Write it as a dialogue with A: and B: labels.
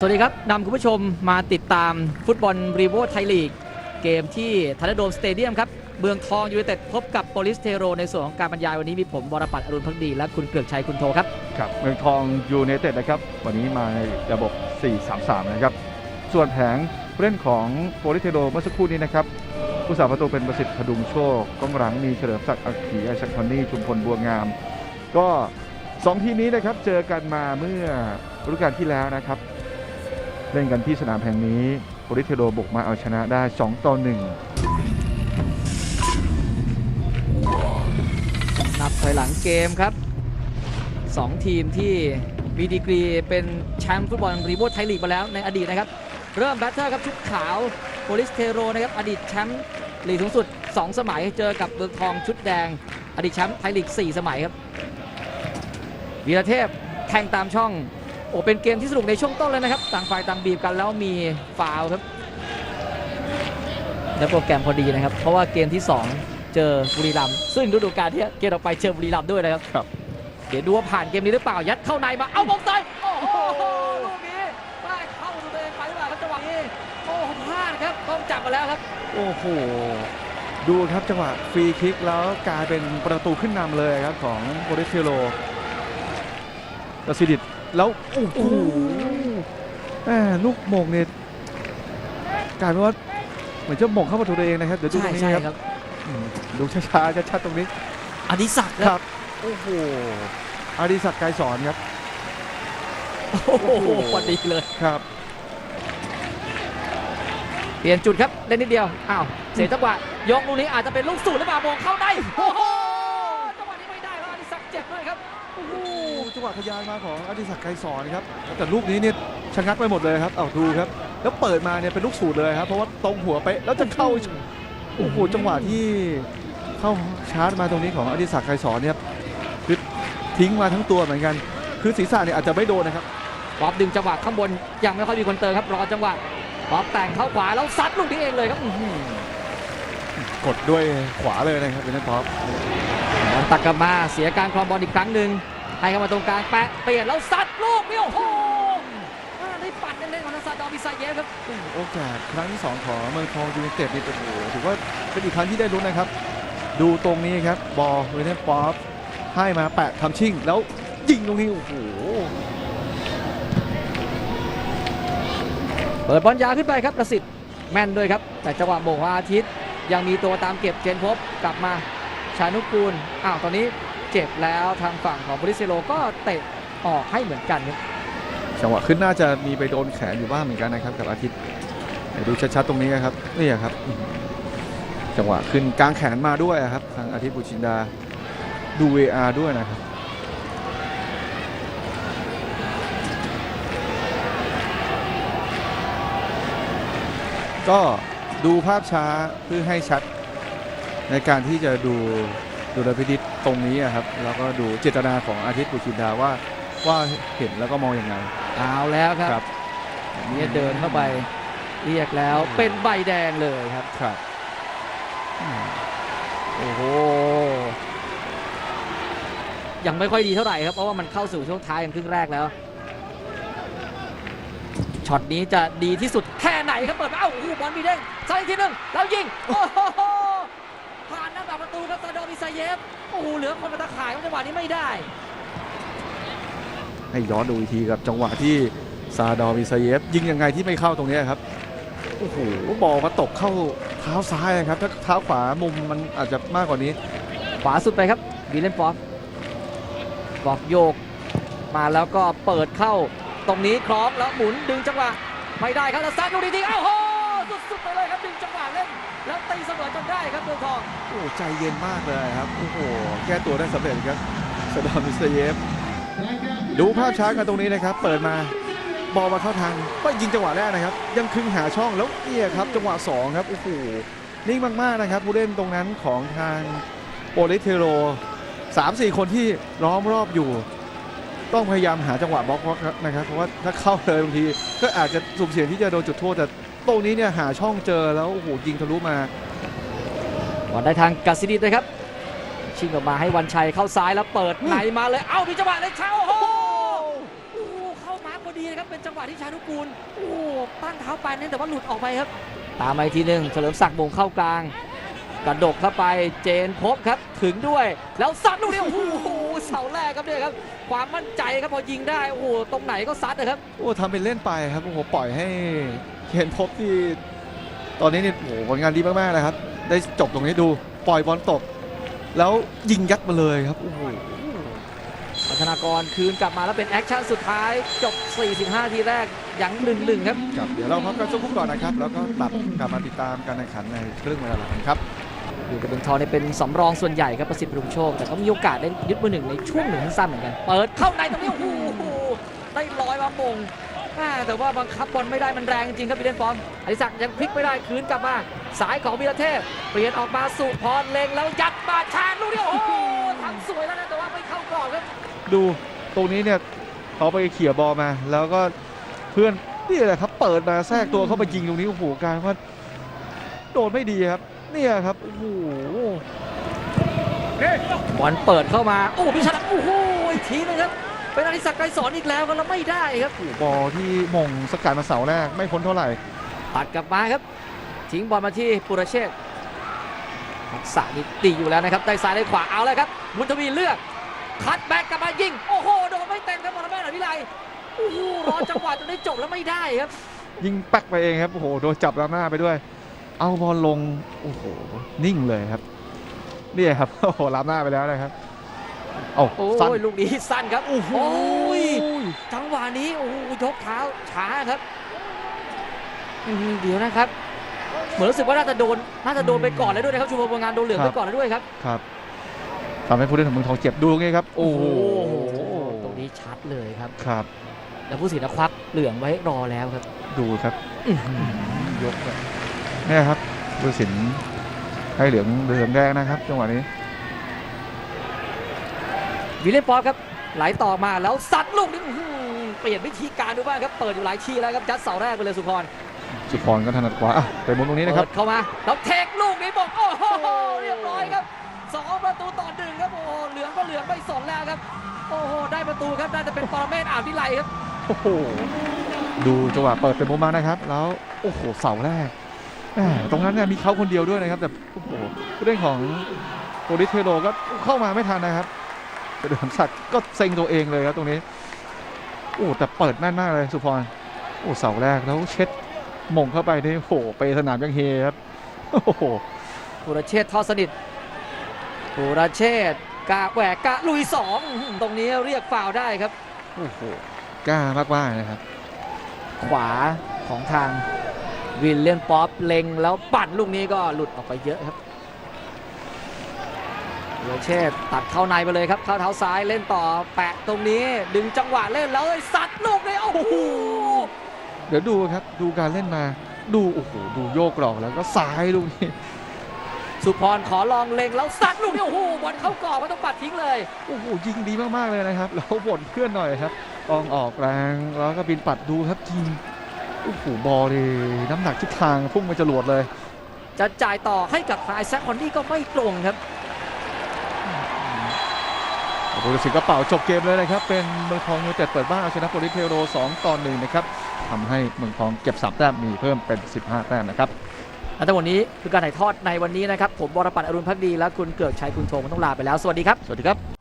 A: สวัสดีครับนำคุณผู้ชมมาติดตามฟุตบอลรีโวไทยลีก เกมที่ธนโดมสเตเดียมครับเมืองทองยูไนเต็ดพบกับโปลิสเทโร ในส่วนของการบรรยายวันนี้มีผมวรปัตอรุณพักดี และคุณเกลือกชัยคุณโทครับ
B: ครับเมืองทองยูไนเต็ดนะครับ วันนี้มาในระบบ 4-3-3 นะครับ ส่วนแผงผู้เล่นของโปลิสเทโรเมื่อสักครู่นี้นะครับ ผู้สาประตูเป็นประสิทธิ์พดุงโชคกองหลังมีเฉลิมศักดิ์อักขีไอชักคอนนี่ชุมพลบัวงาม ก็2ทีมนี้นะครับเจอกันมาเมื่อฤดูกาลที่แล้วนะครับ เล่นกันที่สนามแห่งนี้โปลิเทโรบุกมาเอาชนะได้ 2 ต่อ 1
A: นับถอยหลังเกมครับ 2 ทีมที่มีดีกรีเป็นแชมป์ฟุตบอลรีโวไทยลีกมาแล้วในอดีตนะครับ เริ่มแบตเตอร์ครับชุดขาวโปลิสเทโรนะครับอดีตแชมป์ลีกสูงสุด 2 สมัยเจอกับเมืองทองชุดแดง อดีตแชมป์ไทยลีก 4 สมัยครับวีรเทพแทงตามช่อง โอ้เป็นเกมที่สนุกในช่วงต้นเลยนะครับ ต่างฝ่ายต่างบีบกันแล้วมีฟาวล์ครับ และโปรแกรมพอดีนะครับ เพราะว่าเกมที่ 2 เจอบุรีรัมย์ซึ่งฤดูกาลที่เกมออกไปเจอบุรีรัมย์ด้วยนะครับ
B: ครับ
A: เดี๋ยวดูว่าผ่านเกมนี้หรือเปล่ายัดเข้าในมาเอาบอลใส่โอ้โหลูกนี้ได้เข้าตัวเองไปหรือเปล่าครับจังหวะนี้โอ้โหพลาดครับต้องจับมาแล้วครับ
B: โอ้โหดูครับจังหวะฟรีคิกแล้วกลายเป็นประตูขึ้นนำเลยครับของโปลิเทโรกสิดิต แล้วโอ้โหแหม่ลูกโมงเนี่ยกลายเป็นว่าเหมือนจะหมงเข้าประตูตัวเองนะครับเดี๋ยวดูต
A: ใช่
B: รงนี้
A: ใช่
B: ครับ
A: ครับ
B: อืมดูช้าๆชัดๆตรงนี้
A: อดิศักดิ์
B: ค
A: ค
B: รั
A: รับบ
B: โอ้โหอาดิศักดิ์ไกรสอนครับ
A: โอ้โหพอดีเลย
B: ครับ
A: เปลี่ยนจุดครับเล่นนิดเดียวอ้าวเสียจังหวะยกลูกนี้อาจจะเป็นลูกสูตรหรือเปล่ามองเข้าได้โอ้โห โอ้โห
B: โอ้จังหวะทะยานมาของอดิศักดิ์ไกรสอนครับแต่ลูกนี้เนี่ยชะงักไปหมดเลยครับเอาดูครับ แล้วเปิดมาเนี่ยเป็นลูกสูตรเลยครับเพราะว่าตรงหัวไปะแล้วจะเข้าโอ้โหจังหวะที่เข้าชาร์จมาตรงนี้ของอดิศักดิ์ไกรสอนเนี่ยคือทิ้งมาทั้งตัวเหมือนกัน คือศีรษะเนี่ยอาจจะไม่โดนนะครับ
A: ป๊อปดึงจังหวะข้างบนยังไม่ค่อยมีคนเติมครับรอจังหวะป๊อปแต่งเข้าขวาแล้วซัดลูกนี้เองเลยครับอื้อหือก
B: ดด้วยขวาเลยนะครับเป็นนักท็อป
A: บ อลตักกับมาเสียการครองบอลอีกครั้งหนึ่งให้เข้ามาตรงกลางแปะเปลี่ยนแล้วซัดลูกนี้โอ้โหได้ปัดเล่นๆของทางซาดอบิซาเยฟครับ
B: โอกาสครั้งที่สองของเมืองทองยูไนเต็ดนี่โอ้โหถือว่าเป็นอีกครั้งที่ได้ลุ้นนะครับ ดูตรงนี้ครับบอลเวเนป๊อปให้มาแปะทำชิ่งแล้วยิงตรงนี้โอ้โห
A: เปิดบอลยาขึ้นไปครับประสิทธิ์แม่นด้วยครับ แต่จังหวะโมงของอาทิตย์ยังมีตัวตามเก็บเจนพบกลับมา ชานุกูลอ้าวตอนนี้เจ็บแล้วทางฝั่งของบริเซโลก็เตะออกให้เหมือนกันครับ
B: จังหวะขึ้นน่าจะมีไปโดนแขนอยู่บ้างเหมือนกันนะครับกับอาทิตย์ดูชัดๆตรงนี้นะครับนี่ครับ จังหวะขึ้นกลางแขนมาด้วยอะครับ ทางอาทิตย์บุชินดาดู VR ด้วยนะครับก็ดูภาพช้าเพื่อให้ชัด ในการที่จะดูดูดลพินิษตรงนี้อะครับแล้วก็ดูเจตนาของอาทิตย์บุชินดาว่าว่าเห็นแล้วก็มองอย่างไง
A: เอาแล้วครับ
B: ครับ
A: นี่เดินเข้าไปเรียกแล้วเป็นใบแดงเลยครับ
B: ครับ
A: โอ้โหยังไม่ค่อยดีเท่าไหร่ครับเพราะว่ามันเข้าสู่ช่วงท้ายอย่างครึ่งแรกแล้วช็อตนี้จะดีที่สุดแค่ไหนครับเปิดมาเอ้าโอ้โหบอลมีเด้งซ้ายอีกทีหนึ่งแล้วยิงโอ้โห ผ่านหน้าต่างประตูครับ ซาดอมิซาเยฟโอ้โหเหลือคนมาตะข่ายจังหวะนี้ไม่ได้
B: ให้ย้อนดูอีกทีกับจังหวะที่ซาดอร์มิซาเยฟยิงยังไงที่ไม่เข้าตรงเนี้ยครับโอ้โหบอลมาตกเข้าเท้าซ้ายครับถ้าเท้าขวามุมมันอาจจะมากกว่านี้
A: ขวาสุดไปครับวิลเลนฟอร์ฟอกโยก มาแล้วก็เปิดเข้า ตรงนี้คล้องแล้วหมุนดึงจังหวะไม่ได้ครับแล้วซัดลูกนี้ทิ้งเอ้าโห สุดๆไปเลยครับดึงจังหวะเล่น แล้วตีเสมอจนได้ครับเมืองทอง
B: โอ้ใจเย็นมากเลยครับโอ้โหแก้ตัวได้สำเร็จครับซาดอมิซเยฟดูภาพช้ากันตรงนี้นะครับ เปิดมาบอลมาเข้าทางก็ยิงจังหวะแรกนะครับ ยังคึงหาช่องแล้วเนี่ยครับ จังหวะสองครับโอ้โหนิ่งมากๆนะครับผู้เล่นตรงนั้นของทางโอเลเทโรสามสี่คนที่ล้อมรอบอยู่ ต้องพยายามหาจังหวะบล็อกนะครับ เพราะว่าถ้าเข้าเลยบางที ก็อาจจะสุ่มเสี่ยงที่จะโดนจุดโทษแต่ ตรงนี้เนี่ยหาช่องเจอแล้วโอ้โหยิงทะลุมา
A: บอลได้ทางกัสซิดิตนะครับ ชิงออกมาให้วันชัยเข้าซ้ายแล้วเปิดในมาเลย เอ้ามีจังหวะเลยเช้าโอ้โหโอ้โหเข้ามาพอดีนะครับเป็นจังหวะที่ชานุกูลโอ้ตั้งเท้าไปนั่นแต่ว่าหลุดออกไปครับ ตามมาอีกทีหนึ่งเฉลิมศักดิ์มงเข้ากลาง กระดกเข้าไปเจนพบครับถึงด้วย แล้วซัดลูกนี้โอ้โหเสาแรกครับเนี่ยครับความมั่นใจครับพอยิงได้โอ้โหตรงไหนก็ซัดนะครับ
B: โอ้ทำเป็นเล่นไปครับโอ้โหปล่อยให้เคนพบที่ตอนนี้เนี่ยโอ้โหผลงานดีมากๆนะครับ ได้จบตรงนี้ดูปล่อยบอลตก แล้วยิงยัดมาเลยครับโอ้โห
A: พัฒนากรคืนกลับมาแล้วเป็นแอคชั่นสุดท้ายจบ 45 ทีแรกยังหนึ่งหนึ่งครับ
B: ครับ เดี๋ยวเราพักกันสักครู่ก่อนนะครับ แล้วก็กลับกลับมาติดตามการแข่งขันในครึ่งเวลาหลังครับ
A: อยู่กับเมืองทองเนี่ยเป็นสำรองส่วนใหญ่ครับประสิทธิ์ปรุงโชค แต่เขามีโอกาสได้ยึดมือหนึ่งในช่วงหนึ่งสั้นๆเหมือนกัน เปิดเข้าในตรงนี้โอ้โหได้ลอยมามงอ่า แต่ว่าบังคับบอลไม่ได้มันแรงจริงครับพีเดนฟอร์มอดิศักดิ์ยังพลิกไม่ได้คืนกลับมา สายของวีรเทพ เปลี่ยนออกมาสู่พรเล็งแล้วยัดมาชาญลูกนี้โอ้โหทำสวยแล้วนะแต่ว่าไม่เข้ากรอบครับ
B: ดูตรงนี้เนี่ยเขาไปเขี่ยบอลมา แล้วก็เพื่อนนี่แหละครับ เปิดมาแทรกตัวเข้ามายิงตรงนี้โอ้โหกลารว่าโดนไม่ดีครับ เนี่ยครับโอ้โห
A: บอลเปิดเข้ามาโอ้พิชาดักโอ้โหอีกทีนึงครับ เป็นอดิศักดิ์ไกรสอนอีกแล้วครับแล้วไม่ได้ครับ
B: บอลที่มงสกัดมาเสาแรกไม่พ้นเท่าไหร่
A: ปัดกลับมาครับ ทิ้งบอลมาที่ปุรเชษฐ์ทักษะนี่ดีอยู่แล้วนะครับได้ซ้ายได้ขวาเอาเลยครับบุญทวีเลือก คัดแบ็กกลับมายิง โอ้โหโดนไม่เต็มครับบอลแม่หน่อยวิไลโอ้โหรอจังหวะจนได้จบแล้วไม่ได้ครับ
B: ยิงแป๊กไปเองครับโอ้โหโดนจับล้ำหน้าไปด้วย เอาบอลลงโอ้โหนิ่งเลยครับเนี่ยครับโอ้โหล้ำหน้าไปแล้วนะครับ เอา
A: โอ้
B: สั้น
A: ยลูกนี้สั้นครับโอ้โห
B: โอ้ย
A: จังหวะนี้โอ้โหยกเท้าช้าครับอื้อหือเดี๋ยวนะครับ เหมือนรู้สึกว่าน่าจะโดนน่าจะโดนไปก่อนแล้วด้วยนะครับชูพลงานโดนเหลืองไปก่อนแล้วด้วยครับ
B: ครับทำให้ผู้เล่นของเมืองทองเจ็บดูตรงนี้ครับ โอ้โห
A: ตรงนี้ชัดเลยครับ
B: ครับ
A: แล้วผู้สินควักเหลืองไว้รอแล้วครับ
B: ดูครับ
A: อื้อหือย
B: กเลยเนี่ยครับผู้สินให้เหลืองเหลืองแดงนะครับจังหวะนี้
A: วิลเลียมป๊อปครับไหลต่อมาแล้วซัดลูกนี้อื้อหือเปลี่ยนวิธีการดูบ้างครับเปิดอยู่หลายทีแล้วครับจัดเสาแรกไปเลยสุพร
B: สุพรก็ถนัดขวาอะไปมุมตรงนี้นะครับ
A: เปิดเข้ามาแล้วเทคลูกนี้บอกโอ้โหเรียบร้อยครับสองประตูต่อหนึ่งครับโอ้โหเหลืองก็เหลืองไม่สนแล้วครับโอ้โหได้ประตูครับน่าจะเป็นปรเมศอ่าววิไลครับ
B: โอ้โหดูจังหวะเปิดเป็นมุมมานะครับ แล้วโอ้โหเสาแรกแหม่ตรงนั้นเนี่ยมีเขาคนเดียวด้วยนะครับ แต่โอ้โหผู้เล่นของโปรลิสเทโรก็เข้ามาไม่ทันนะครับ เฉลิมศักดิ์ก็เซ็งตัวเองเลยครับตรงนี้โอ้แต่เปิดแม่นมากเลยสุพรโอ้เสาแรกแล้วเช็ดหม่งเข้าไปนี่โอ้โหไปสนามยังเฮครับโอ้โห
A: ปุรเชษฐ์ทอดสนิทปุรเชษฐ์กะแหวกกะลุยสองอื้อหือตรงนี้เรียกฟาวล์ได้ครับ
B: โอ้โหกล้ามากๆนะครับ
A: ขวาของทางวิลเลียนป๊อปเล็งแล้วปั่นลูกนี้ก็หลุดออกไปเยอะครับ โรเชษฐ์ตัดเข้าในไปเลยครับ เข้าเท้าซ้ายเล่นต่อแปะตรงนี้ ดึงจังหวะเล่นแล้วเอ้ยสัดลูกนี้โอ้โห
B: เดี๋ยวดูครับดูการเล่นมา ดูโอ้โหดูโยกหลอกแล้วก็ซ้ายลูกนี้
A: สุพรขอลองเล็งแล้วสัดลูกนี้โอ้โหบอลเข้ากรอบไม่ต้องปัดทิ้งเลย
B: โอ้โหยิงดีมากๆเลยนะครับแล้วบ่นเพื่อนหน่อยครับตองออกแรงแล้วก็บินปัดดูครับยิงโอ้โหบอลเลยน้ำหนักทิศทางพุ่งไปจรวดเลย
A: จะจ่ายต่อให้กับทายแซคคอนดี้ก็ไม่ตรงครับ
B: โอ้โหสิงกระเป๋าจบเกมเลยนะครับ เป็นเมืองทองยูไนเต็ดเปิดบ้านเอาชนะโปลิสเทโร 2 ต่อ1นะครับทำให้เมืองทองเก็บ 3 แต้มมีเพิ่มเป็น 15 แต้มนะครับ
A: และทั้งหมดนี้คือการถ่ายทอดในวันนี้นะครับ ผมบรปัตรอรุณพักดีและคุณเกือกชัยคุณโทมันต้องลาไปแล้ว สวัสดีครับ
B: สวัสดีครับ